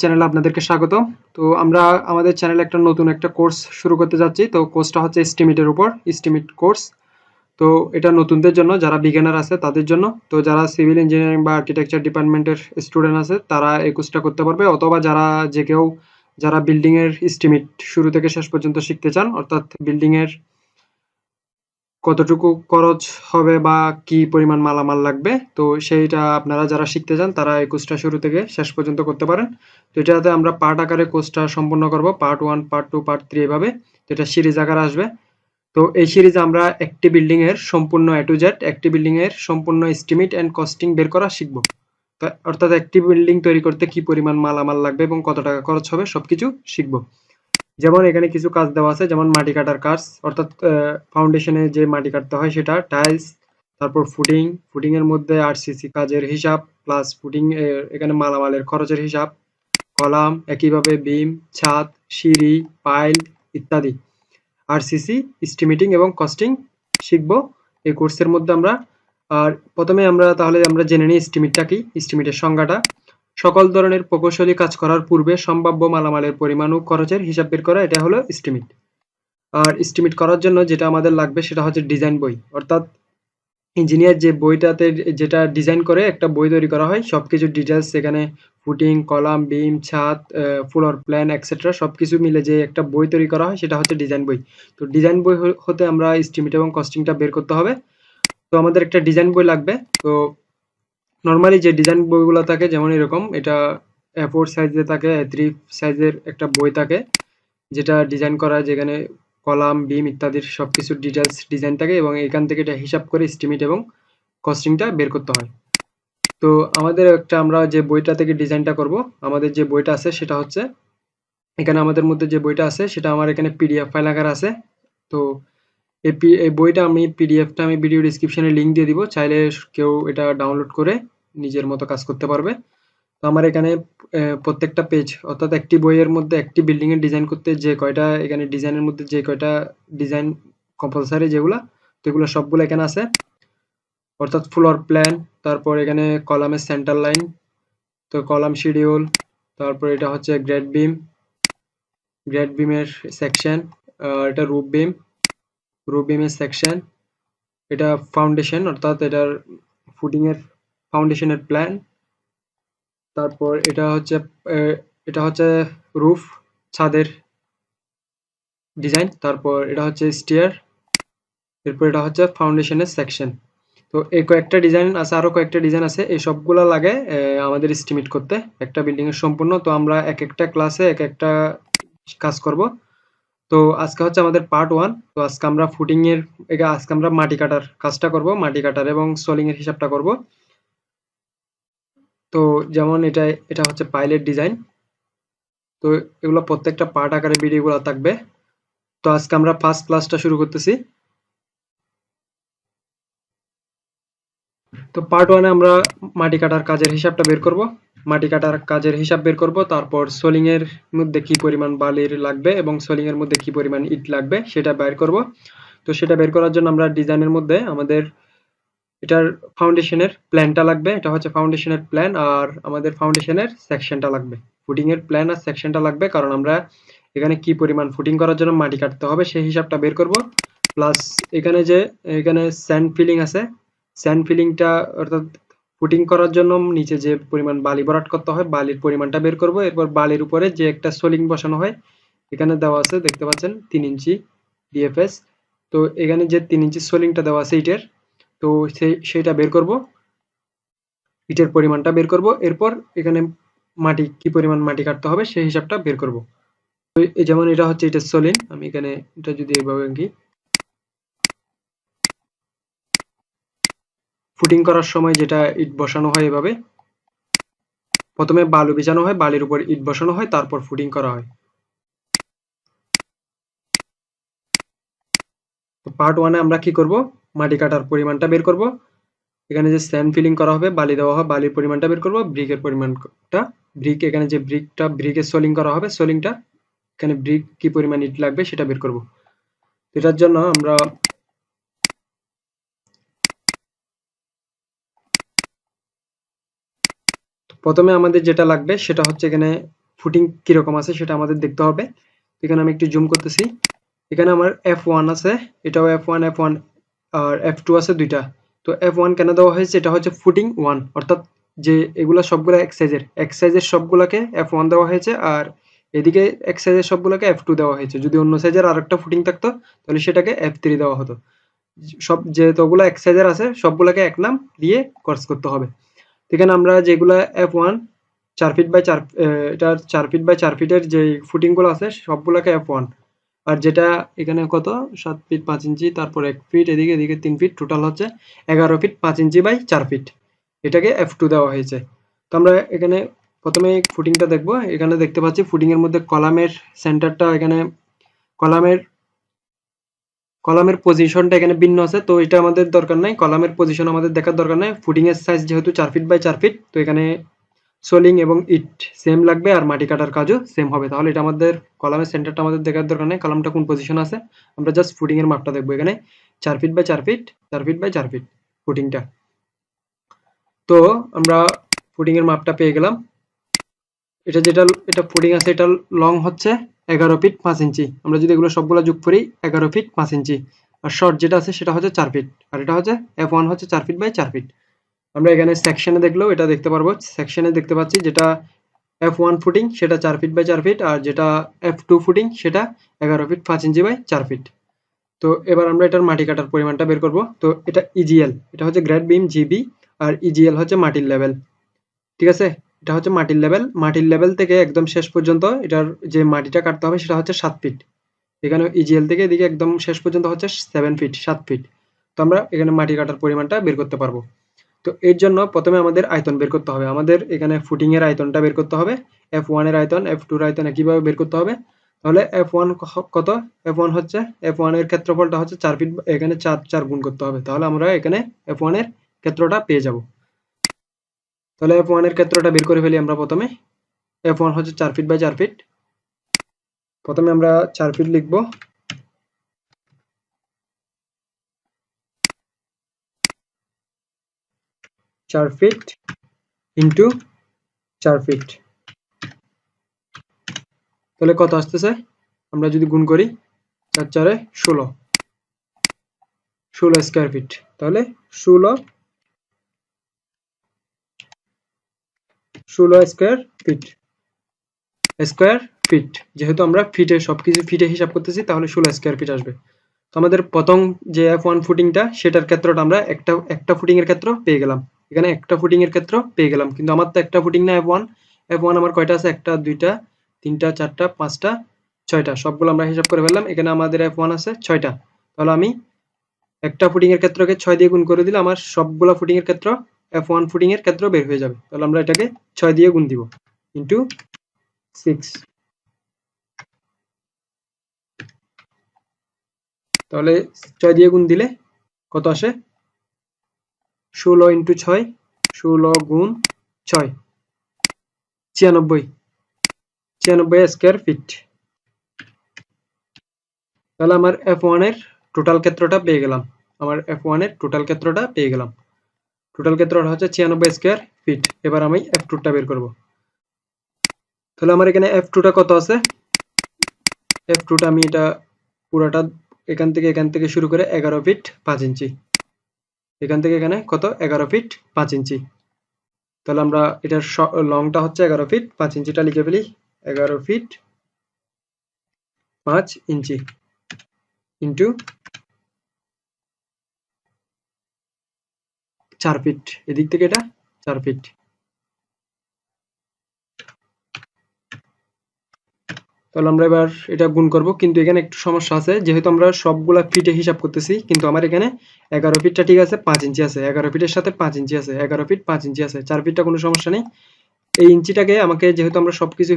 চ্যানেলে আপনাদেরকে স্বাগত। তো আমরা আমাদের চ্যানেলে একটা নতুন একটা কোর্স শুরু করতে যাচ্ছি। তো কোর্সটা হচ্ছে এস্টিমেটের উপর এস্টিমেট কোর্স তো এটা নতুনদের জন্য, যারা বিজ্ঞানার আছে তাদের জন্য। তো যারা সিভিল ইঞ্জিনিয়ারিং বা আর্কিটেকচার ডিপার্টমেন্টের স্টুডেন্ট আছে, তারা এই কোর্সটা করতে পারবে। অথবা যারা যে কেউ, যারা বিল্ডিংয়ের এস্টিমেট শুরু থেকে শেষ পর্যন্ত শিখতে চান, অর্থাৎ বিল্ডিংয়ের কতটুকু খরচ হবে বা কি পরিমাণ মালামাল লাগবে, তো সেইটা আপনারা যারা শিখতে চান তারা এই কোর্সটা শুরু থেকে শেষ পর্যন্ত করতে পারেন। তো এটাতে আমরা পার্ট আকারে কোর্সটা সম্পূর্ণ করব part one part two part three এভাবে, তো এটা সিরিজ আকারে আসবে। তো এই সিরিজে আমরা একটি বিল্ডিং এর সম্পূর্ণ এ টু জেড একটি বিল্ডিং এর সম্পূর্ণ এস্টিমেট এন্ড কস্টিং বের করা শিখব। অর্থাৎ একটি বিল্ডিং তৈরি করতে কি পরিমাণ মালামাল লাগবে এবং কত টাকা খরচ হবে সবকিছু শিখব। যেমন এখানে কিছু কাজ দেওয়া আছে, যেমন মাটি কাটার কাজ, অর্থাৎ ফাউন্ডেশনে যে মাটি কাটতে হয় সেটা টাইলস তারপর ফুটিং ফুটিং এর মধ্যে আরসিসি কাজের হিসাব প্লাস ফুটিং এখানে মালামালের খরচের হিসাব, কলাম, একইভাবে বিম, ছাদ, সিঁড়ি পাইল ইত্যাদি। আরসিসি এস্টিমেটিং এবং কস্টিং শিখব এই কোর্সের মধ্যে আমরা। আর প্রথমে আমরা তাহলে আমরা জেনে নিই এস্টিমেটটা কি এস্টিমেটের সংজ্ঞাটা। সকল ধরনের প্রকৌশলী কাজ করার পূর্বে সম্ভাব্য মালামালের পরিমাণ ও খরচের হিসাব বের করা, এটা হলো এস্টিমেট আর এস্টিমেট করার জন্য যেটা আমাদের লাগবে সেটা হচ্ছে ডিজাইন বই। অর্থাৎ ইঞ্জিনিয়ার যে বইটাতে যেটা ডিজাইন করে, একটা বই তৈরি করা হয়, সবকিছু ডিটেলস সেখানে ফুটিং কলাম বিম ছাদ ফ্লোর প্ল্যান এক্সেট্রা সব কিছু মিলে যে একটা বই তৈরি করা হয়, সেটা হচ্ছে ডিজাইন বই। তো ডিজাইন বই হতে আমরা এস্টিমেট এবং কস্টিংটা বের করতে হবে। তো আমাদের একটা ডিজাইন বই লাগবে। তো নর্মালি যে ডিজাইন বইগুলো থাকে, যেমন এরকম, এটা এ ফোর সাইজে থাকে এ থ্রি সাইজের একটা বই থাকে, যেটা ডিজাইন করা, যেখানে কলাম বিম ইত্যাদির সব কিছুর ডিটেলস ডিজাইন থাকে এবং এখান থেকে এটা হিসাব করে এস্টিমেট এবং কস্টিংটা বের করতে হয়। তো আমাদের একটা আমরা যে বইটা থেকে ডিজাইনটা করব, আমাদের যে বইটা আছে সেটা হচ্ছে, এখানে আমাদের মধ্যে যে বইটা আছে, সেটা আমার এখানে পিডিএফ ফাইল আকার আছে। তো এই এই বইটা আমি পিডিএফটা আমি ভিডিও ডিসক্রিপশনে লিঙ্ক দিয়ে দিব। চাইলে কেউ এটা ডাউনলোড করে নিজের মতো কাজ করতে পারবে। তো আমার এখানে প্রত্যেকটা পেজ অর্থাৎ একটি বইয়ের মধ্যে একটি বিল্ডিংয়ের ডিজাইন করতে যে কয়টা, এখানে ডিজাইনের মধ্যে যে কয়টা ডিজাইন কম্পালসারি যেগুলা, তো এগুলো সবগুলো এখানে আছে। অর্থাৎ ফ্লোর প্ল্যান তারপর এখানে কলামের সেন্টার লাইন তো কলাম শিডিউল তারপর এটা হচ্ছে গ্রেড বিম গ্রেড বিমের সেকশন এটা রুপ বিম রুপ বিমের সেকশন এটা ফাউন্ডেশন অর্থাৎ এটার ফুটিংয়ের ফাউন্ডেশনের প্ল্যান তারপর এটা হচ্ছে এটা হচ্ছে রুফ ছাদের ডিজাইন তারপর এটা হচ্ছে স্টিয়ার এরপর এটা হচ্ছে ফাউন্ডেশনের সেকশন তো এই কয়েকটা ডিজাইন আছে, আরও কয়েকটা ডিজাইন আছে, এই সবগুলো লাগে আমাদের এস্টিমেট করতে, একটা বিল্ডিং এর সম্পূর্ণ। তো আমরা এক একটা ক্লাসে এক একটা কাজ করব। তো আজকে হচ্ছে আমাদের পার্ট ওয়ান তো আজকে আমরা ফুটিং এর আজকে আমরা মাটি কাটার কাজটা করব, মাটি কাটার এবং সোলিং এর হিসাবটা করব। তো যেমন এটা এটা হচ্ছে পাইলেট ডিজাইন তো এগুলো প্রত্যেকটা পার্ট আকারে ভিডিওগুলো থাকবে। তো আজকে আমরা ফার্স্ট ক্লাসটা শুরু করতেছি। তো পার্ট ওয়ানে আমরা মাটি কাটার কাজের হিসাবটা বের করব। মাটি কাটার কাজের হিসাব বের করব, তারপর সোলিং এর মধ্যে কি পরিমাণ বালির লাগবে এবং সোলিং এর মধ্যে কি পরিমাণ ইট লাগবে সেটা বের করব। তো সেটা বের করার জন্য আমরা ডিজাইনের মধ্যে আমাদের এটার ফাউন্ডেশনের প্ল্যানটা লাগবে, এটা হচ্ছে ফাউন্ডেশনের প্ল্যান আর আমাদের ফাউন্ডেশনের সেকশনটা লাগবে। ফুটিং এর প্ল্যান আর সেকশনটা লাগবে, কারণ আমরা এখানে কি পরিমাণ ফুটিং করার জন্য মাটি কাটতে হবে সেই হিসাবটা বের করব। প্লাস এখানে যে, এখানে স্যান্ড ফিলিং আছে স্যান্ড ফিলিংটা অর্থাৎ ফুটিং করার জন্য নিচে যে পরিমাণ বালি ভরাট করতে হয়, বালির পরিমাণটা বের করব। এরপর বালির উপরে যে একটা সোলিং বসানো হয়, এখানে দেওয়া আছে, দেখতে পাচ্ছেন, তিন ইঞ্চি ডিএফএস তো এখানে যে তিন ইঞ্চি সোলিংটা দেওয়া আছে ইটের, তো সেই সেইটা বের করব। ইটের পরিমাণটা বের করব। এরপর এখানে মাটি, কি পরিমাণ মাটি কাটতে হবে, সেই হিসাবটা বের করব। তো যেমন এটা হচ্ছে এটা সলিন আমি এখানে এটা যদি এভাবে আঁকি ফুটিং করার সময় যেটা ইট বসানো হয় এভাবে। প্রথমে বালু বিছানো হয়, বালির উপর ইট বসানো হয়, তারপর ফুটিং করা হয়। পার্ট ওয়ানে আমরা কি করব? মাটি কাটার পরিমাণটা বের করব। এখানে যে স্যান্ড ফিলিং করা হবে, বালি দেওয়া হবে, বালির পরিমাণটা বের করব ব্রিকের পরিমাণটা ব্রিক এখানে যে ব্রিকটা ব্রিকের সোলিং করা হবে সোলিংটা এখানে ব্রিক কি পরিমাণ ইট লাগবে সেটা বের করব। এটার জন্য আমরা প্রথমে আমাদের যেটা লাগবে সেটা হচ্ছে এখানে ফুটিং কীরকম আছে সেটা আমাদের দেখতে হবে। এখানে আমি একটু জুম করতেছি। এখানে আমার এফ ওয়ান আছে, এটাও এফ ওয়ান এফ ওয়ান আর এফ টু আছে দুইটা। তো এফ ওয়ান কেন দেওয়া হয়েছে? এটা হচ্ছে ফুটিং ওয়ান অর্থাৎ যে এগুলো সবগুলো এক সাইজের এক সাইজের সবগুলোকে এফ ওয়ান দেওয়া হয়েছে, আর এদিকে এক সাইজের সবগুলোকে এফ টু দেওয়া হয়েছে। যদি অন্য সাইজের আরেকটা ফুটিং থাকতো, তাহলে সেটাকে এফ থ্রি দেওয়া হতো। সব যেহেতুগুলো এক সাইজের আছে, সবগুলোকে এক নাম দিয়ে কোর্স করতে হবে। এখানে আমরা যেগুলো এফ ওয়ান চার ফিট বাই চার এটার চার ফিট বাই চার ফিটের যে ফুটিংগুলো আছে, সবগুলোকে এফ ওয়ান আর যেটা এখানে কত? সাত ফিট পাঁচ ইঞ্চি, তারপর এক ফিট এদিকে এদিকে তিন ফিট টোটাল হচ্ছে এগারো ফিট পাঁচ ইঞ্চি বাই চার ফিট এটাকে এফ টু দেওয়া হয়েছে। তো আমরা এখানে প্রথমে ফুটিংটা দেখব। এখানে দেখতে পাচ্ছি ফুটিং এর মধ্যে কলামের সেন্টারটা এখানে, কলামের কলামের পজিশনটা এখানে ভিন্ন আছে, তো এটা আমাদের দরকার নাই। কলামের পজিশন আমাদের দেখার দরকার নাই। ফুটিং এর সাইজ যেহেতু চার ফিট বাই চার ফিট তো এখানে সোলিং এবং ইট সেম লাগবে আর মাটি কাটার কাজও সেম হবে। তাহলে এটা আমাদের কলামের সেন্টারটা আমাদের দেখার দরকার নেই। কলামটা কোন পজিশন আছে? আমরা জাস্ট ফুটিং এর মাপটা দেখব এখানে। চার ফিট বাই চার ফিট চার ফিট বাই চার ফিট ফুটিংটা তো আমরা ফুটিং এর মাপটা পেয়ে গেলাম। এটা যেটা, এটা ফুটিং আছে, এটা লং হচ্ছে। এগারো ফিট পাঁচ ইঞ্চি আমরা যদি এগুলো সবগুলো যোগ করি, এগারো ফিট পাঁচ ইঞ্চি আর শর্ট যেটা আছে, সেটা হচ্ছে চার ফিট আর এটা হচ্ছে এফ ওয়ান হচ্ছে চার ফিট বাই চার ফিট আমরা এখানে সেকশনে দেখলেও এটা দেখতে পারব। সেকশনে দেখতে পাচ্ছি যেটা এফ ওয়ান ফুটিং সেটা চার ফিট বাই চার ফিট আর যেটা এফ টু ফুটিং সেটা এগারো ফিট পাঁচ ইঞ্চি বাই চার ফিট তো এবার আমরা এটার মাটি কাটার পরিমাণটা বের করব। তো এটা ইজিএল এটা হচ্ছে গ্রেড বিম জিবি আর ইজিএল হচ্ছে মাটির লেভেল ঠিক আছে? এটা হচ্ছে মাটির লেভেল। মাটির লেভেল থেকে একদম শেষ পর্যন্ত এটার যে মাটিটা কাটতে হবে সেটা হচ্ছে সাত ফিট। এখানে ইজিএল থেকে এদিকে একদম শেষ পর্যন্ত হচ্ছে সেভেন ফিট সাত ফিট তো আমরা এখানে মাটি কাটার পরিমাণটা বের করতে পারব। তো এর জন্য প্রথমে আমাদের আয়তন বের করতে হবে। আমাদের এখানে ফুটিং এর আয়তনটা বের করতে হবে। এফ ওয়ানের আয়তন এফ টুর আয়তন একইভাবে বের করতে হবে। তাহলে এফ ওয়ান কত? এফ ওয়ান হচ্ছে এফ ওয়ানের ক্ষেত্রফলটা হচ্ছে চার ফিট এখানে চার চার গুণ করতে হবে। তাহলে আমরা এখানে এফ ওয়ানের ক্ষেত্রটা পেয়ে যাব। তাহলে এফ ওয়ানের ক্ষেত্রটা বের করে ফেলি আমরা প্রথমে। এফ ওয়ান হচ্ছে চার ফিট বাই চার ফিট প্রথমে আমরা চার ফিট লিখব। চার ফিট ইন্টু চার ফিট তাহলে কত আসতেছে? আমরা যদি গুণ করি, চার চারে ষোলো। ষোলো স্কোয়ার ফিট তাহলে ষোলো ষোলো স্কোয়ার ফিট স্কোয়ার ফিট যেহেতু আমরা ফিটে সবকিছু ফিটে হিসাব করতেছি, তাহলে ষোলো স্কোয়ার ফিট আসবে। তো আমাদের প্রথম যে এফ ওয়ান ফুটিংটা সেটার ক্ষেত্রটা আমরা একটা একটা ফুটিং এর ক্ষেত্র পেয়ে গেলাম। এখানে একটা ফুটিং এর ক্ষেত্র পেয়ে গেলাম। কিন্তু আমার তো একটা ফুটিং না এফ ওয়ান এফ ওয়ান আমার কয়টা আছে? একটা, দুইটা, তিনটা, চারটা, পাঁচটা, ছয়টা। সবগুলো আমরা হিসাব করে ফেললাম। এখানে আমাদের এফ ওয়ান আছে ছয়টা। তাহলে আমি একটা ফুটিং এর ক্ষেত্রকে ছয় দিয়ে গুণ করে দিলে আমার সবগুলো ফুটিং এর ক্ষেত্র এফ ওয়ান ফুটিং এর ক্ষেত্র বের হয়ে যাবে। তাহলে আমরা এটাকে ছয় দিয়ে গুণ দিব ইন্টু সিক্স তাহলে ছয় দিয়ে গুণ দিলে কত আসে? ষোলো ইন্টু ছয়, ষোলো গুণ ছয়। ছিয়ানব্বই। ছিয়ানব্বই স্কোয়ার ফিট তাহলে আমার এফ ওয়ানের টোটাল ক্ষেত্রটা পেয়ে গেলাম। আমার এফ ওয়ানের টোটাল ক্ষেত্রটা পেয়ে গেলাম। টোটাল ক্ষেত্রটা হচ্ছে ছিয়ানব্বই স্কোয়ার ফিট এবার আমি এফ টুটা বের করব। তাহলে আমার এখানে এফ টুটা কত আছে? এফ টুটা আমি এটা পুরাটা এখান থেকে এখান থেকে শুরু করে এগারো ফিট পাঁচ ইঞ্চি। এখান থেকে এখানে কত? এগারো ফিট পাঁচ ইঞ্চি। তাহলে আমরা এটার লংটা হচ্ছে এগারো ফিট পাঁচ ইঞ্চিটা লিখে ফেলি। এগারো ফিট পাঁচ ইঞ্চি। ইন্টু চার ফিট এদিক থেকে এটা চার ফিট তাহলে আমরা এবার এটা গুণ করব, কিন্তু এখানে একটু সমস্যা আছে। যেহেতু আমরা সবগুলা ফিটে হিসাব করতেছি, কিন্তু আমার এখানে এগারো ফিটটা ঠিক আছে, পাঁচ ইঞ্চি আছে। এগারো ফিটের সাথে পাঁচ ইঞ্চি আছে, এগারো ফিট পাঁচ ইঞ্চি আছে। চার ফিটটা কোনো সমস্যা নেই। এই ইঞ্চিটাকে আমাকে যেহেতু আমরা সবকিছু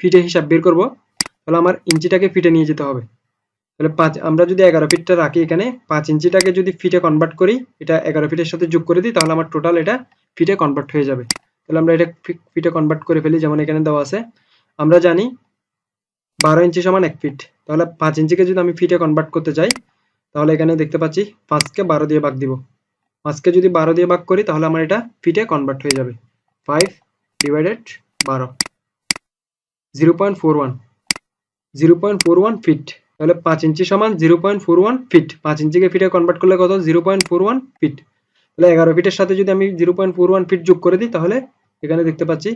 ফিটে হিসাব বের করব, তাহলে আমার ইঞ্চিটাকে ফিটে নিয়ে যেতে হবে। তাহলে পাঁচ, আমরা যদি এগারো ফিটটা রাখি এখানে, পাঁচ ইঞ্চিটাকে যদি ফিটে কনভার্ট করি, এটা এগারো ফিটের সাথে যোগ করে দিই, তাহলে আমার টোটাল এটা ফিটে কনভার্ট হয়ে যাবে। তাহলে আমরা এটা ফিটে কনভার্ট করে ফেলি, যেমন এখানে দেওয়া আছে। আমরা জানি বারো ইঞ্চি সমান এক ফিট তাহলে পাঁচ ইঞ্চিকে যদি আমি ফিটে কনভার্ট করতে চাই, তাহলে এখানে দেখতে পাচ্ছি পাঁচকে বারো দিয়ে ভাগ দিব। পাঁচকে যদি বারো দিয়ে ভাগ করি, তাহলে আমার এটা ফিটে কনভার্ট হয়ে যাবে। ফাইভ ডিভাইডেড বারো। Zero point four one zero point four one feet তাহলে পাঁচ ইঞ্চি সমান zero point four one feet পাঁচ ইঞ্চিকে ফিটে কনভার্ট করলে কত? Zero point four one feet তাহলে এগারো ফিটের সাথে যদি আমি zero point four one feet যোগ করে দিই, তাহলে এখানে দেখতে পাচ্ছি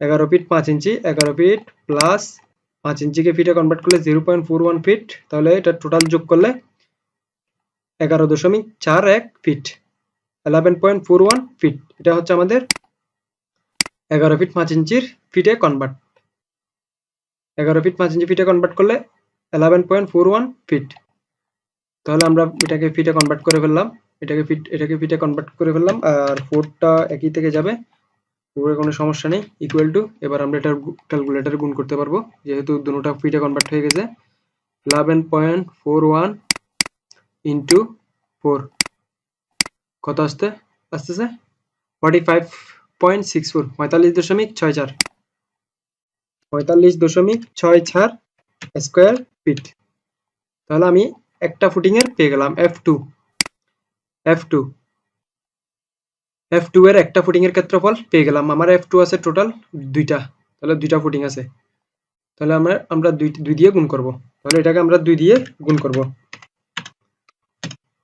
এগারো ফিট পাঁচ ইঞ্চি, এগারো ফিট প্লাস পাঁচ ইঞ্চিকে ফিটে কনভার্ট করলে zero point four one feet তাহলে এটা টোটাল যোগ করলে এগারো দশমিক চার এক feet eleven point four one feet এটা হচ্ছে আমাদের এগারো ফিট পাঁচ ইঞ্চির ফিটে কনভার্ট এগারো ফিট পাঁচ ইঞ্চি ফিটে কনভার্ট করলে eleven point four one feet তাহলে আমরা এটাকে ফিটে কনভার্ট করে ফেললাম। এটাকে ফিট এটাকে ফিটে কনভার্ট করে ফেললাম আর ফোরটা একই থেকে যাবে। ফোরে কোনো সমস্যা নেই ইকুয়াল টু এবার আমরা এটার ক্যালকুলেটারে গুণ করতে পারব। যেহেতু দুটোটা ফিটে কনভার্ট হয়ে গেছে। Eleven point four one into four কত আসতে আসতেছে forty five point six four পঁয়তাল্লিশ দশমিক ছয় চার। পঁয়তাল্লিশ দশমিক ছয় চার স্কোয়ার ফিট তাহলে আমি একটা ফুটিংয়ের পেয়ে গেলাম F two F two F two এর একটা ফুটিং এর ক্ষেত্রফল পেয়ে গেলাম। আমার এফ টু আছে টোটাল দুইটা। তাহলে দুইটা ফুটিং আছে। তাহলে আমরা আমরা দুই দুই দিয়ে গুণ করব। তাহলে এটাকে আমরা দুই দিয়ে গুণ করব।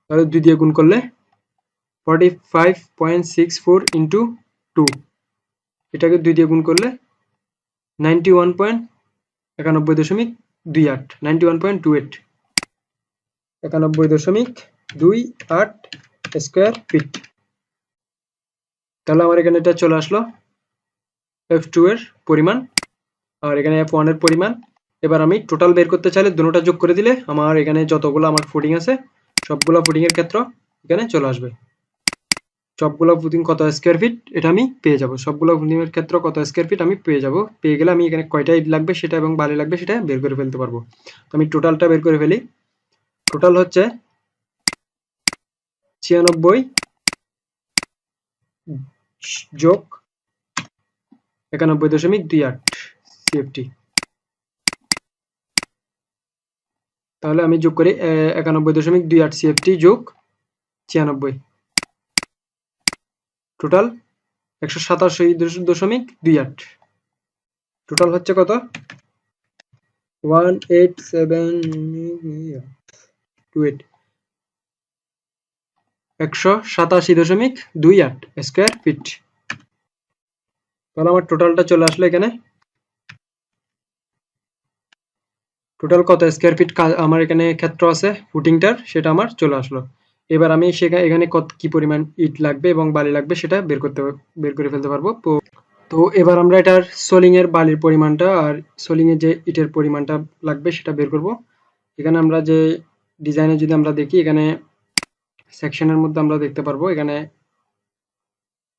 তাহলে দুই দিয়ে গুণ করলে forty five point six four into two এটাকে দুই দিয়ে গুণ করলে নাইনটি ওয়ান পয়েন্ট একানব্বই দশমিক দুই আট ninety one point two eight একানব্বই দশমিক দুই আট স্কোয়ার ফিট তাহলে আমার এখানে এটা চলে আসলো এফ টু এর পরিমাণ আর এখানে এফ ওয়ানের পরিমাণ। এবার আমি টোটাল বের করতে চাইলে দুটোটা যোগ করে দিলে আমার এখানে যতগুলো আমার ফুডিং আছে, সবগুলো ফুডিং এর ক্ষেত্র এখানে চলে আসবে। সবগুলো ফুডিং কত স্কোয়ার ফিট এটা আমি পেয়ে যাব। সবগুলো এর ক্ষেত্র কত স্কোয়ার ফিট আমি পেয়ে যাব। পেয়ে গেলে আমি এখানে কয়টা ইট লাগবে সেটা এবং বালি লাগবে সেটা বের করে ফেলতে পারব। তো আমি টোটালটা বের করে ফেলি। টোটাল হচ্ছে ছিয়ানব্বই যোগ একানব্বই দশমিক দুই আট সিএফটি তাহলে আমি যোগ করি একানব্বই দশমিক দুই আট সিএফটি যোগ ছিয়ানব্বই। টোটাল একশো সাতাশি দশমিক দুই আট। টোটাল হচ্ছে কত? One eight seven two eight একশো সাতাশি দশমিক দুই আট স্কোয়ার ফিট তাহলে আমার টোটালটা চলে আসলো এখানে। টোটাল কত স্কোয়ার ফিট আমার এখানে ক্ষেত্র আছে ফুটিংটার সেটা আমার চলে আসলো। এবার আমি সেখানে এখানে কত, কি পরিমাণ ইট লাগবে এবং বালি লাগবে সেটা বের করতে বের করে ফেলতে পারব। তো এবার আমরা এটার সোলিং এর বালির পরিমাণটা আর সোলিং এর যে ইটের পরিমাণটা লাগবে সেটা বের করব। এখানে আমরা যে ডিজাইনে যদি আমরা দেখি, এখানে সেকশনের মধ্যে আমরা দেখতে পারব, এখানে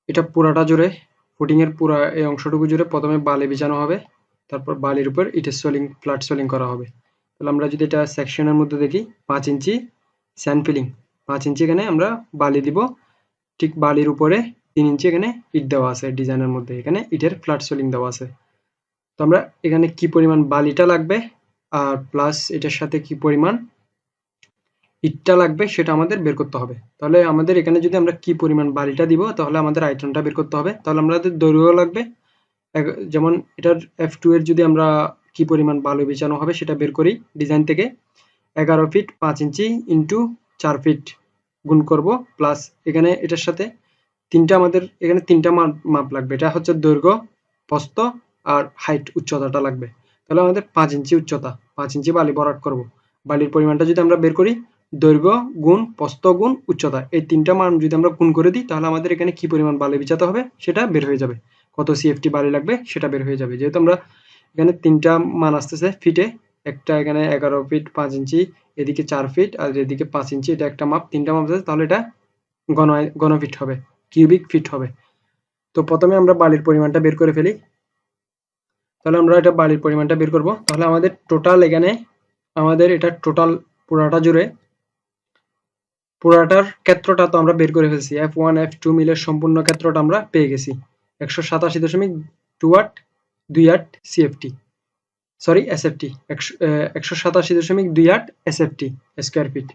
এটা পুরাটা জুড়ে ফুটিং এর পুরা এই অংশটুকু জুড়ে প্রথমে বালি বিছানো হবে, তারপর বালির উপর ইটের সোলিং, ফ্ল্যাট সোলিং করা হবে। তাহলে আমরা যদি এটা সেকশনের মধ্যে দেখি, পাঁচ ইঞ্চি স্যান্ড ফিলিং পাঁচ ইঞ্চি এখানে আমরা বালি দিব। ঠিক বালির উপরে তিন ইঞ্চি এখানে ইট দেওয়া আছে, ডিজাইনের মধ্যে। এখানে ইটের ফ্ল্যাট সোলিং দেওয়া আছে। তো আমরা এখানে কি পরিমাণ বালিটা লাগবে আর প্লাস এটার সাথে কি পরিমাণ ইটটা লাগবে সেটা আমাদের বের করতে হবে। তাহলে আমাদের এখানে যদি আমরা কি পরিমাণ বালিটা দিব, তাহলে আমাদের আইটেমটা বের করতে হবে। তাহলে আমাদের দৈর্ঘ্য লাগবে। যেমন এটার এফ টু এর যদি আমরা কি পরিমাণ বালু বিছানো হবে সেটা বের করি ডিজাইন থেকে। এগারো ফিট পাঁচ ইঞ্চি ইন্টু চার ফিট গুণ করব প্লাস এখানে এটার সাথে তিনটা আমাদের, এখানে তিনটা মাপ লাগবে। এটা হচ্ছে দৈর্ঘ্য, প্রস্থ আর হাইট উচ্চতাটা লাগবে। তাহলে আমাদের পাঁচ ইঞ্চি উচ্চতা, পাঁচ ইঞ্চি বালি বরাট করব। বালির পরিমাণটা যদি আমরা বের করি, দৈর্ঘ্য গুণ প্রস্ত গুণ উচ্চতা, এই তিনটা মান যদি আমরা গুণ করে দিই, তাহলে আমাদের এখানে কি পরিমাণ বালি বিছাতে হবে? সেটা বের হয়ে যাবে। কত সিএফটি বালি লাগবে, সেটা বের হয়ে যাবে। যেহেতু আমরা এখানে তিনটা মান আসতেছে ফিটে একটা এখানে এগারো ফিট পাঁচ ইঞ্চি, এদিকে চার ফিট আর এদিকে পাঁচ ইঞ্চি, এটা একটা মাপ, তিনটা মাপ আছে, তাহলে এটা গণ গণ ফিট হবে কিউবিক ফিট হবে। তো প্রথমে আমরা বালির পরিমাণটা বের করে ফেলি। তাহলে আমরা এটা বালির পরিমাণটা বের করব। তাহলে আমাদের টোটাল এখানে, আমাদের এটা টোটাল পুরাটা জুড়ে, পুরাটার ক্ষেত্রটা তো আমরা বের করে ফেলছি। এফ ওয়ান এফ টু মিলের সম্পূর্ণ ক্ষেত্রটা আমরা পেয়ে গেছি। একশো সাতাশি দশমিক টু আট, দুই আট সিএফটি সরি এসএফটি একশো সাতাশি দশমিক দুই আট এসএফটি স্কোয়ার ফিট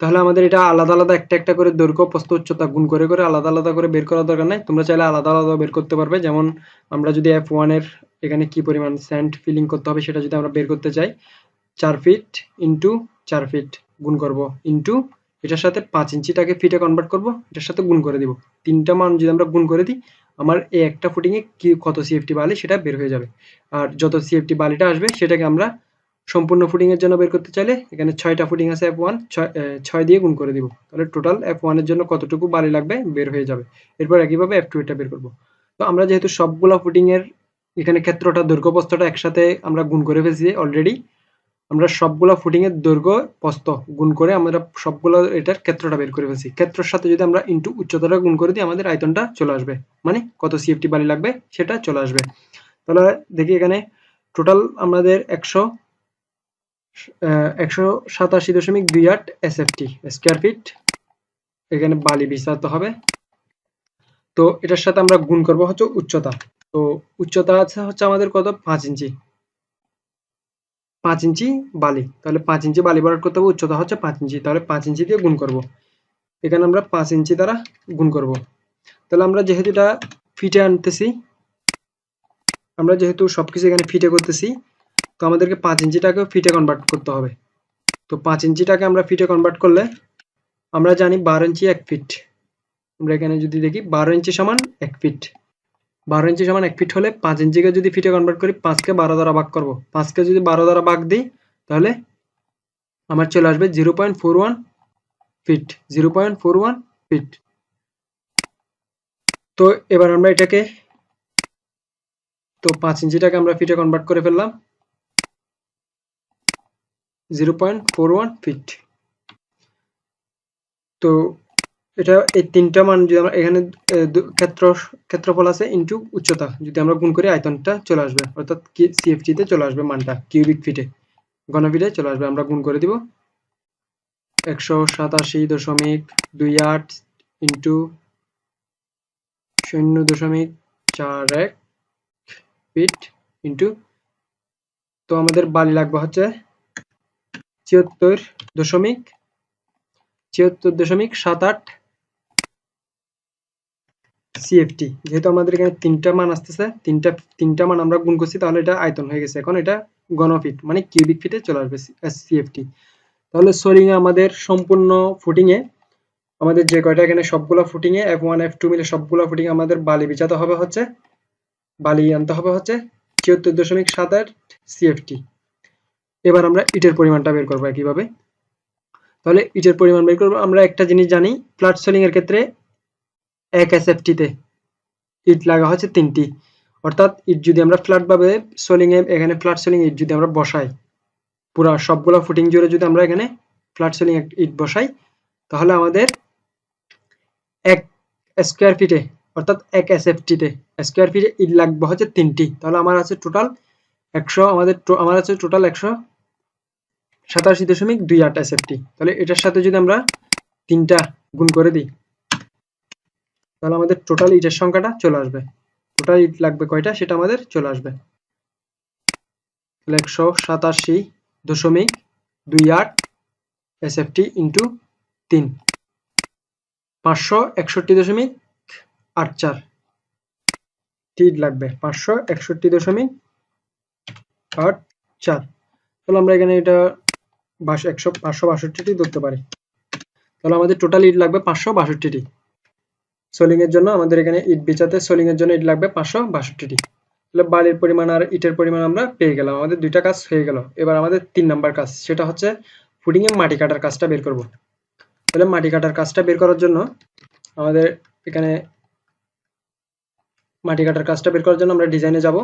তাহলে আমাদের এটা আলাদা আলাদা একটা একটা করে দৈর্ঘ্য, প্রস্থ, উচ্চতা গুণ করে করে আলাদা আলাদা করে বের করার দরকার নাই। তোমরা চাইলে আলাদা আলাদা বের করতে পারবে। যেমন আমরা যদি এফ ওয়ানের এখানে কি পরিমাণ স্যান্ড ফিলিং করতে হবে সেটা যদি আমরা বের করতে চাই, চার ফিট ইন্টু চার ফিট গুণ করব ইন্টু এটার সাথে পাঁচ ইঞ্চিটাকে ফিটে কনভার্ট করব, এটার সাথে গুণ করে দিব। তিনটা মান যদি আমরা গুণ করে দিই, আমার এই একটা ফুটিংয়ে কি, কত সিএফটি বালি সেটা বের হয়ে যাবে। আর যত সিএফটি বালিটা আসবে, সেটাকে আমরা সম্পূর্ণ ফুটিংয়ের জন্য বের করতে চাইলে, এখানে ছয়টা ফুটিং আছে এফ ওয়ান ছয় দিয়ে গুণ করে দিব। তাহলে টোটাল এফ ওয়ানের জন্য কতটুকু বালি লাগবে বের হয়ে যাবে। এরপর একইভাবে এফ টু এটা বের করব। তো আমরা যেহেতু সবগুলো ফুটিংয়ের এখানে ক্ষেত্রটা, দৈর্ঘ্য প্রস্থটা একসাথে আমরা গুণ করে ফেলছি অলরেডি আমরা সবগুলো ফুটিংয়ের দৈর্ঘ্য, প্রস্থ গুণ করে আমরা সবগুলো এটার ক্ষেত্রটা বের করে ফেলছি। ক্ষেত্রের সাথে যদি আমরা ইন্টু উচ্চতাটা গুণ করে দিই, আমাদের আয়তনটা চলে আসবে। মানে কত সিএফটি বালি লাগবে, সেটা চলে আসবে। তাহলে দেখি এখানে টোটাল আমাদের একশো একশো সাতাশি দশমিক দুই আট এসএফটি স্কোয়ার ফিট এখানে বালি বিস্তারিত হবে। তো এটার সাথে আমরা গুণ করব হচ্ছে উচ্চতা। তো উচ্চতা আছে হচ্ছে আমাদের কত? পাঁচ ইঞ্চি। পাঁচ ইঞ্চি বালি। তাহলে পাঁচ ইঞ্চি বালি ভরাট করতে হবে, উচ্চতা হচ্ছে পাঁচ ইঞ্চি। তাহলে পাঁচ ইঞ্চি দিয়ে গুণ করব। এখানে আমরা পাঁচ ইঞ্চি দ্বারা গুণ করব। তাহলে আমরা যেহেতু এটা ফিটে আনতেছি, আমরা যেহেতু সবকিছু এখানে ফিটে করতেছি, তো আমাদেরকে পাঁচ ইঞ্চিটাকেও ফিটে কনভার্ট করতে হবে। তো পাঁচ ইঞ্চিটাকে আমরা ফিটে কনভার্ট করলে আমরা জানি বারো ইঞ্চি এক ফিট। আমরা এখানে যদি দেখি, বারো ইঞ্চি সমান এক ফিট। বারো ইঞ্চি সমান এক ফিট হলে পাঁচ ইঞ্চিকে যদি ফিটে কনভার্ট করি, পাঁচকে বারো দ্বারা ভাগ করব। পাঁচকে যদি বারো দ্বারা ভাগ দিই, তাহলে আমার চলে আসবে zero point four one feet zero point four one feet তো এবার আমরা এটাকে, তো পাঁচ ইঞ্চিটাকে আমরা ফিটে কনভার্ট করে ফেললাম। Zero point four one feet তো এটা এই তিনটা মান যদি আমরা এখানে ক্ষেত্র, ক্ষেত্রফল আছে ইনটু উচ্চতা, যদি আমরা গুণ করি আয়তনটা চলে আসবে, অর্থাৎ সিএফটি তে চলে আসবে মানটা কিউবিক ফিটে ঘনফিটে চলে আসবে, আমরা গুণ করে দিব একশো সাতাশি দশমিক দুই আট ইন্টু শূন্য দশমিক চার এক ফিট ইন্টু তো আমাদের বালি লাগবে হচ্ছে ছিয়াত্তর দশমিক ছিয়াত্তর দশমিক সাত আট সিএফটি যেহেতু আমাদের এখানে তিনটা মান আসতেছে, তিনটা তিনটা মান আমরা গুণ করছি, তাহলে এটা আয়তন হয়ে গেছে। এখন এটা গণফিট মানে কিউবিক ফিটে চলে আসবে সিএফটি তাহলে সোলিং আমাদের সম্পূর্ণ ফুটিংয়ে আমাদের যে কয়টা এখানে সবগুলো ফুটিং এ এফ ওয়ান এফ টু মিলে সবগুলো ফুটিং আমাদের বালি বিছাতে হবে হচ্ছে, বালি আনতে হবে হচ্ছে ছিয়াত্তর দশমিক সাত আট সিএফটি এবার আমরা ইটের পরিমাণটা বের করব একইভাবে। তাহলে ইটের পরিমাণ বের করব, আমরা একটা জিনিস জানি ফ্ল্যাট সোলিং এর ক্ষেত্রে এক এসএফটিতে ইট লাগা হচ্ছে তিনটি। অর্থাৎ ইট যদি আমরা ফ্ল্যাট ভাবে সোলিং এ এখানে ফ্ল্যাট সোলিং ইট যদি আমরা বসাই, পুরো সবগুলো ফুটিং জুড়ে যদি আমরা এখানে ফ্ল্যাট সোলিং ইট বসাই, তাহলে আমাদের এক স্কোয়ার ফিটে, অর্থাৎ এক এসএফটিতে স্কোয়ার ফিটে ইট লাগবে হচ্ছে তিনটি। তাহলে আমার আছে টোটাল একশো, আমাদের আমার আছে টোটাল একশো সাতাশি দশমিক দুই আট এসএফটি তাহলে এটার সাথে যদি আমরা তিনটা গুণ করে দিই তাহলে আমাদের টোটাল ইটের সংখ্যাটা চলে আসবে। টোটাল ইট লাগবে কয়টা? সেটা আমাদের চলে আসবে। একশো সাতাশি দশমিক দুই আট এসএফটি ইন্টু তিন। পাঁচশো একষট্টি দশমিক আট চার। টিট লাগবে পাঁচশো একষট্টি দশমিক আট চার। তাহলে আমরা এখানে এটা একশো, পাঁচশো বাষট্টিটি ধরতে পারি। তাহলে আমাদের টোটাল ইট লাগবে পাঁচশো বাষট্টিটি। সোলিং এর জন্য আমাদের এখানে ইট বিছাতে সোলিং এর জন্য ইট লাগবে পাঁচশো বাষট্টিটি। তাহলে বালির পরিমাণ আর ইটের পরিমাণ আমরা পেয়ে গেলাম। আমাদের দুইটা কাজ হয়ে গেল। এবার আমাদের তিন নাম্বার কাজ, সেটা হচ্ছে ফুডিং এ মাটি কাটার কাজটা বের করব। তাহলে মাটি কাটার কাজটা বের করার জন্য আমাদের এখানে মাটি কাটার কাজটা বের করার জন্য আমরা ডিজাইনে যাব।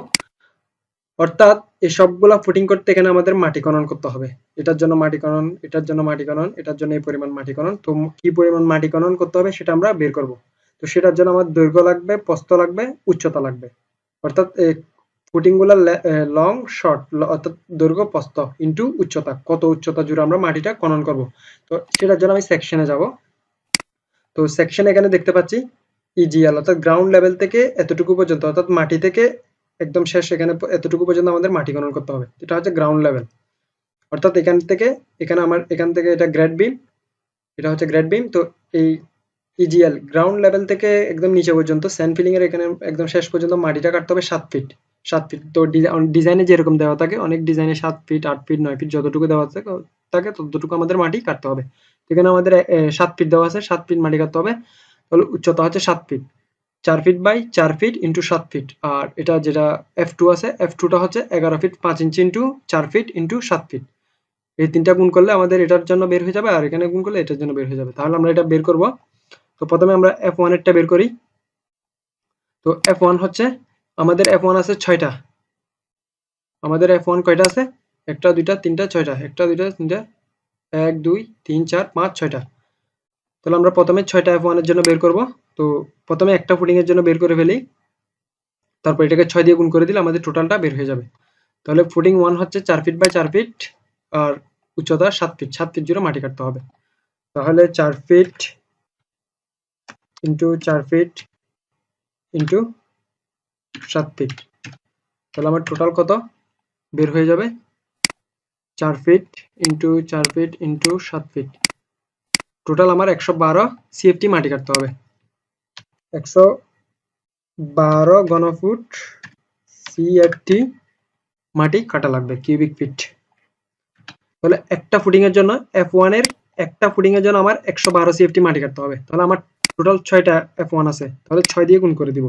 অর্থাৎ এই সবগুলা ফুটিং করতে এখানে আমাদের মাটি খনন করতে হবে। এটার জন্য মাটি খনন, এটার জন্য মাটি খনন, এটার জন্য এই পরিমাণ মাটি খনন। তো কি পরিমাণ মাটি খনন করতে হবে সেটা আমরা বের করব। তো সেটার জন্য আমার দৈর্ঘ্য লাগবে, প্রস্থ লাগবে, উচ্চতা লাগবে। অর্থাৎ এই ফুটিংগুলা লং শর্ট অর্থাৎ দৈর্ঘ্য, প্রস্থ ইন্টু উচ্চতা। কত উচ্চতা জুড়ে আমরা মাটিটা খনন করব? তো সেটার জন্য আমি সেকশনে যাব। তো সেকশন এখানে দেখতে পাচ্ছি ইজিএল অর্থাৎ গ্রাউন্ড লেভেল থেকে এতটুকু পর্যন্ত, অর্থাৎ মাটি থেকে একদম শেষ, এখানে এতটুকু পর্যন্ত আমাদের মাটি খনন করতে হবে। এটা হচ্ছে গ্রাউন্ড লেভেল অর্থাৎ এখান থেকে, এখানে আমার, এখান থেকে এটা গ্রেড বিম এটা হচ্ছে গ্রেড বিম তো এই ইজিএল গ্রাউন্ড লেভেল থেকে একদম নিচে পর্যন্ত স্যান্ড ফিলিং এর এখানে একদম শেষ পর্যন্ত মাটিটা কাটতে হবে সাত ফিট সাত ফিট তো ডিজাইনে যেরকম দেওয়া থাকে, অনেক ডিজাইনে সাত ফিট আট ফিট নয় ফিট যতটুকু দেওয়া থাকে থাকে, ততটুকু আমাদের মাটি কাটতে হবে। এখানে আমাদের সাত ফিট দেওয়া আছে, সাত ফিট মাটি কাটতে হবে। তাহলে উচ্চতা হচ্ছে সাত ফিট চার ফিট বাই চার ফিট ইন্টু সাত ফিট আর এটা যেটা এফ টু আছে এফ টুটা হচ্ছে এগারো ফিট পাঁচ ইঞ্চি ইন্টু চার ফিট ইন্টু সাত ফিট এই তিনটা গুণ করলে আমাদের এটার জন্য বের হয়ে যাবে, আর এখানে গুণ করলে এটার জন্য বের হয়ে যাবে। তাহলে আমরা এটা বের করব তো প্রথমে আমরা এফ ওয়ানেরটা বের করি। তো এফ ওয়ান হচ্ছে আমাদের এফ ওয়ান আছে ছয়টা। আমাদের এফ ওয়ান কয়টা আছে? একটা, দুইটা, তিনটা, ছয়টা। একটা, দুইটা, তিনটা, এক, দুই, তিন, চার, পাঁচ, ছয়টা। তাহলে আমরা প্রথমে ছয়টা এফ ওয়ানের জন্য বের করব। তো প্রথমে একটা ফুটিং এর জন্য বের করে ফেলি। তারপর এটাকে ছয় দিয়ে গুণ করে দিলে আমাদের টোটালটা বের হয়ে যাবে। তাহলে ফুটিং ওয়ান হচ্ছে চার ফিট বাই চার ফিট আর উচ্চতা সাত ফিট সাত ফিট জুড়ে মাটি কাটতে হবে। তাহলে চার ফিট ইন্টু চার ফিট ইন্টু সাত ফিট তাহলে আমার টোটাল কত? বের হয়ে যাবে চার ফিট ইন্টু চার ফিট ইন্টু সাত ফিট টোটাল আমার একশো বারো সিএফটি মাটি কাটতে হবে। একশো বারো ঘনফুট সিএফটি মাটি কাটা লাগবে কিউবিক ফিট তাহলে একটা ফুটিং এর জন্য এফ ওয়ানের একটা ফুটিং এর জন্য আমার একশো বারো সিএফটি মাটি কাটতে হবে। তাহলে আমার টোটাল ছয়টা এফ ওয়ান আছে, তাহলে ছয় দিয়ে গুণ করে দিব।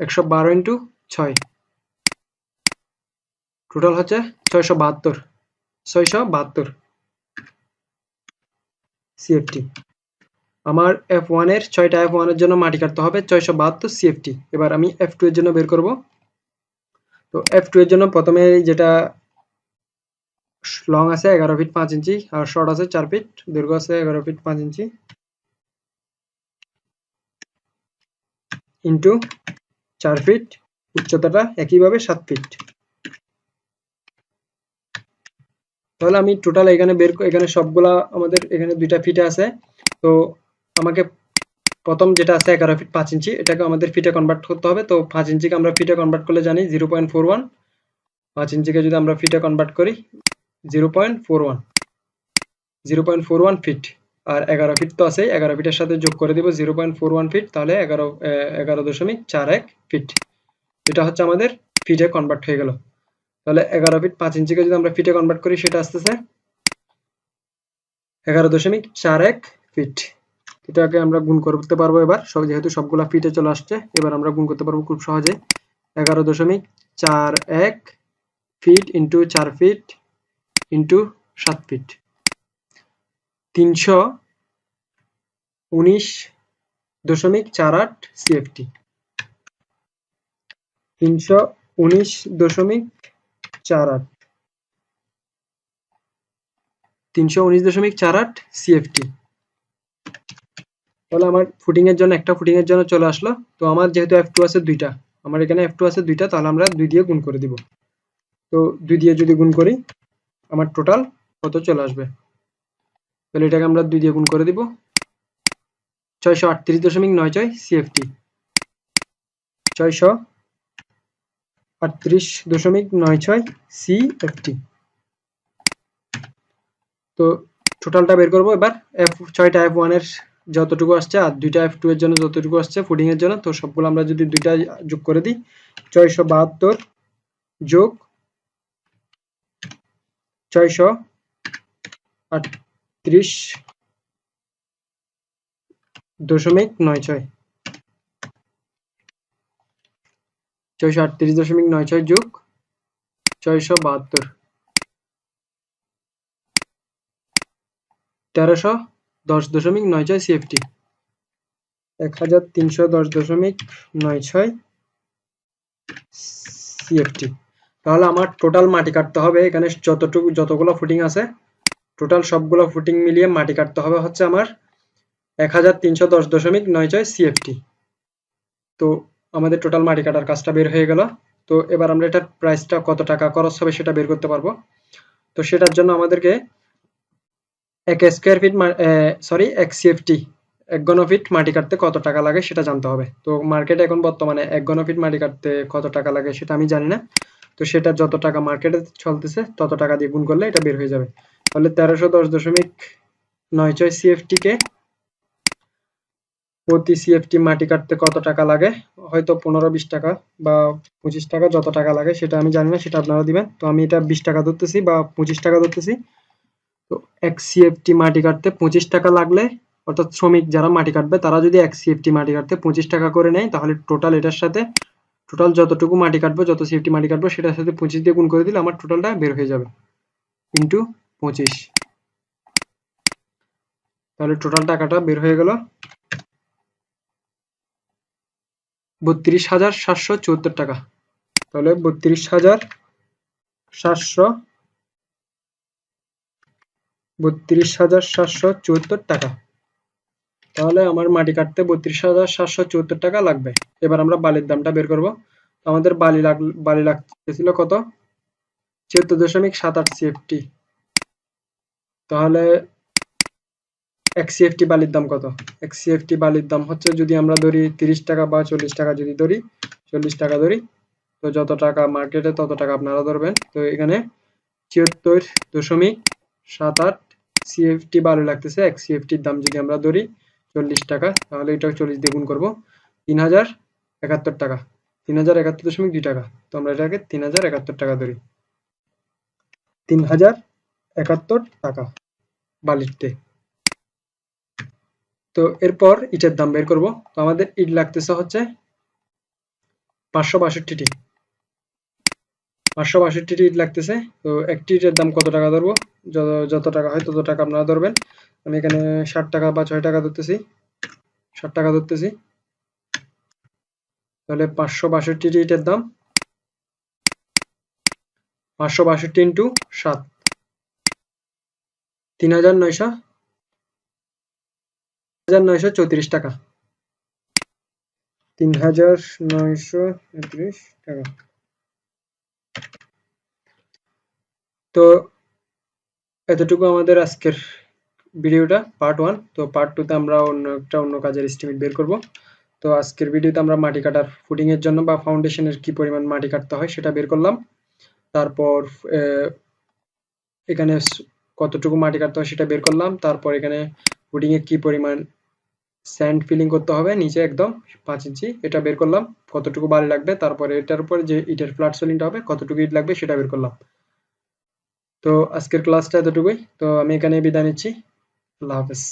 একশো বারো ইন্টু ছয়। টোটাল হচ্ছে ছয়শো বাহাত্তর ছয়শো বাহাত্তর। সিএফটি আমার এফ ওয়ানের ছয়টা এফ ওয়ানের জন্য মাটি কাটতে হবে, ছয়শো বাহাত্তর সিএফটি এবার আমি এফ টু এর জন্য বের করব। তো এফ টু এর জন্য প্রথমে যেটা লং আছে এগারো ফিট পাঁচ ইঞ্চি আর শর্ট আছে চার ফিট দৈর্ঘ্য আছে এগারো ফিট পাঁচ ইঞ্চি। ইন্টু চার ফিট, উচ্চতাটা একইভাবে সাত ফিট। তাহলে আমি টোটাল এখানে বের এখানে সবগুলা আমাদের এখানে দুইটা ফিটে আছে। তো আমাকে প্রথম যেটা আছে এগারো ফিট পাঁচ ইঞ্চি, এটাকে আমাদের ফিটে কনভার্ট করতে হবে। তো পাঁচ ইঞ্চিকে আমরা ফিটে কনভার্ট করলে জানি জিরো পয়েন্ট ফোর ওয়ান। পাঁচ ইঞ্চিকে যদি আমরা ফিটে কনভার্ট করি zero point four one. Zero point four one feet. আর এগারো ফিট তো আছে এগারো ফিটের সাথে যোগ করে দিব zero point four one feet, তাহলে এগারো এগারো দশমিক চার এক ফিট। এটা হচ্ছে আমাদের ফিটে কনভার্ট হয়ে গেল। তাহলে এগারো ফিট পাঁচ ইঞ্চিকে যদি আমরা ফিটে কনভার্ট করি, সেটা আসতেছে এগারো দশমিক চার এক ফিট। এটাকে আমরা গুণ করতে পারব এবার, সব যেহেতু সবগুলা ফিটে চলে আসছে, এবার আমরা গুণ করতে পারব খুব সহজে। এগারো দশমিক চার এক ফিট ইন্টু চার ফিট ইন্টু সাত ফিট। তিনশো উনিশ দশমিক চার আট সিএফটি তিনশো উনিশ দশমিক চার আট। তিনশো উনিশ দশমিক চার আট সিএফটি তাহলে আমার ফুটিং এর জন্য, একটা ফুটিং এর জন্য চলে আসলো। তো আমার যেহেতু এফ টু আছে দুইটা, আমার এখানে এফ টু আছে দুইটা, তাহলে আমরা দুই দিয়ে গুণ করে দিব। তো দুই দিয়ে যদি গুণ করি আমার টোটাল কত চলে আসবে? তাহলে এটাকে আমরা দুই দিয়ে গুণ করে দিব। ছয়শো আটত্রিশ দশমিক নয় ছয় সিএফটি ছয়শো আটত্রিশ দশমিক নয় ছয় সিএফটি তো টোটালটা বের করব এবার। এফ ছয়টা এফ ওয়ানের যতটুকু আসছে আর দুইটা এফ টু এর জন্য যতটুকু আসছে ফুডিং এর জন্য, তো সবগুলো আমরা যদি দুইটা যোগ করে দিই, ছয়শো বাহাত্তর যোগ ছয়শো আটত্রিশ দশমিক নয় ছয়। ছয়শো আটত্রিশ দশমিক নয় ছয় যোগ ছয়শো বাহাত্তর। তেরোশো দশ দশমিক নয় ছয় সিএফটি। এক হাজার তিনশো দশ দশমিক নয় ছয় সিএফটি। তাহলে আমার টোটাল মাটি কাটতে হবে। এখানে যতটুকু, যতগুলো ফুটিং আছে টোটাল সবগুলো ফুটিং মিলিয়ে মাটি কাটতে হবে হচ্ছে আমার এক হাজার তিনশো দশ দশমিক নয় ছয় সিএফটি তো আমাদের টোটাল মাটি কাটার কাজটা বের হয়ে গেল। তো এবার আমরা এটার প্রাইসটা কত টাকা খরচ হবে সেটা বের করতে পারব। তো সেটার জন্য আমাদেরকে এক স্কোয়ার ফিট সরি এক সিএফটি এক ঘনফিট মাটি কাটতে কত টাকা লাগে সেটা জানতে হবে। তো মার্কেটে এখন বর্তমানে এক ঘনফিট মাটি কাটতে কত টাকা লাগে সেটা আমি জানি না। তো সেটা যত টাকা মার্কেটে চলতেছে, তত টাকা দিয়ে গুণ করলে এটা বের হয়ে যাবে। তাহলে তেরোশো দশ দশমিক নয় ছয় সিএফটি কে প্রতি সিএফটি মাটি কাটতে কত টাকা লাগে? হয়তো পনেরো বিশ টাকা বা পঁচিশ টাকা যত টাকা লাগে, সেটা আমি জানি না, সেটা আপনারা দিবেন। তো আমি এটা বিশ টাকা ধরতেছি বা পঁচিশ টাকা ধরতেছি। তো এক সিএফটি মাটি কাটতে পঁচিশ টাকা লাগলে, অর্থাৎ শ্রমিক যারা মাটি কাটবে, তারা যদি এক সিএফটি মাটি কাটতে পঁচিশ টাকা করে নেয়, তাহলে টোটাল এটার সাথে টোটাল যতটুকু মাটি কাটবো, যত সেফটি মাটি কাটবো, সেটার সাথে পঁচিশ দিয়ে গুণ করে দিলে আমার টোটালটা বের হয়ে যাবে। ইন্টু পঁচিশ। তাহলে টোটাল টাকাটা বের হয়ে গেল বত্রিশ হাজার সাতশো চুয়াত্তর টাকা। তাহলে বত্রিশ হাজার সাতশো বত্রিশ হাজার সাতশো চুয়াত্তর টাকা। তাহলে আমার মাটি কাটতে বত্রিশ হাজার সাতশো চুয়াত্তর টাকা লাগবে। এবার আমরা বালির দামটা বের করব। আমাদের বালি লাগ, বালি লাগতেছিল কত? চোদ্দ দশমিক সাত আট সিএফটি তাহলে এক সিএফটি বালির দাম কত? এক সিএফটি বালির দাম হচ্ছে যদি আমরা ধরি তিরিশ টাকা বা চল্লিশ টাকা যদি ধরি, চল্লিশ টাকা ধরি, তো যত টাকা মার্কেটে তত টাকা আপনারা ধরবেন। তো এখানে ছিয়াত্তর দশমিক সাত আট সিএফটি বালু লাগতেছে। এক সিএফটির দাম যদি আমরা ধরি চল্লিশ টাকা, তাহলে এটা চল্লিশ দিয়ে গুণ করব। তিন হাজার একাত্তর টাকা। তিন হাজার একাত্তর দশমিক দুই টাকা। তো আমরা এটাকে তিন হাজার একাত্তর টাকা ধরি। তিন হাজার একাত্তর টাকা বালিরতে তো এরপর ইটের দাম বের করব। তো আমাদের ইট লাগতেছে হচ্ছে পাঁচশো বাষট্টিটি। পাঁচশো বাষট্টিটি ইট লাগতেছে। তো এক ইটের দাম কত টাকা ধরবো? যত টাকা হয় তত টাকা আপনারা ধরবেন। আমি এখানে ষাট টাকা বা ছয় টাকা ধরতেছি। ষাট টাকা ধরতেছি। তাহলে পাঁচশো বাষট্টি ইটের দাম পাঁচশো বাষট্টি ইন্টু সাত। তিন হাজার নয়শো, তিন হাজার নয়শো চৌত্রিশ টাকা। তিন হাজার নয়শো চৌত্রিশ টাকা। তো এতটুকু আমাদের আজকের ভিডিওটা পার্ট ওয়ান তো পার্ট টুতে আমরা অন্য একটা, অন্য কাজের এস্টিমেট বের করব। তো আজকের ভিডিওতে আমরা মাটি কাটার ফুটিং এর জন্য বা ফাউন্ডেশনের কি পরিমাণ মাটি কাটতে হয় সেটা বের করলাম। তারপর এখানে কতটুকু মাটি কাটতে হয় সেটা বের করলাম। তারপর এখানে এ কি পরিমাণ স্যান্ড ফিলিং করতে হবে, নিচে একদম পাঁচ ইঞ্চি, এটা বের করলাম, কতটুকু বালি লাগবে, তারপরে এটার উপর যে ইটের ফ্ল্যাট সোলিংটা হবে, কতটুকু ইট লাগবে সেটা বের করলাম। তো আজকের ক্লাসটা এতটুকুই, তো আমি এখানে বিদায় নিচ্ছি, আল্লাহ হাফেজ।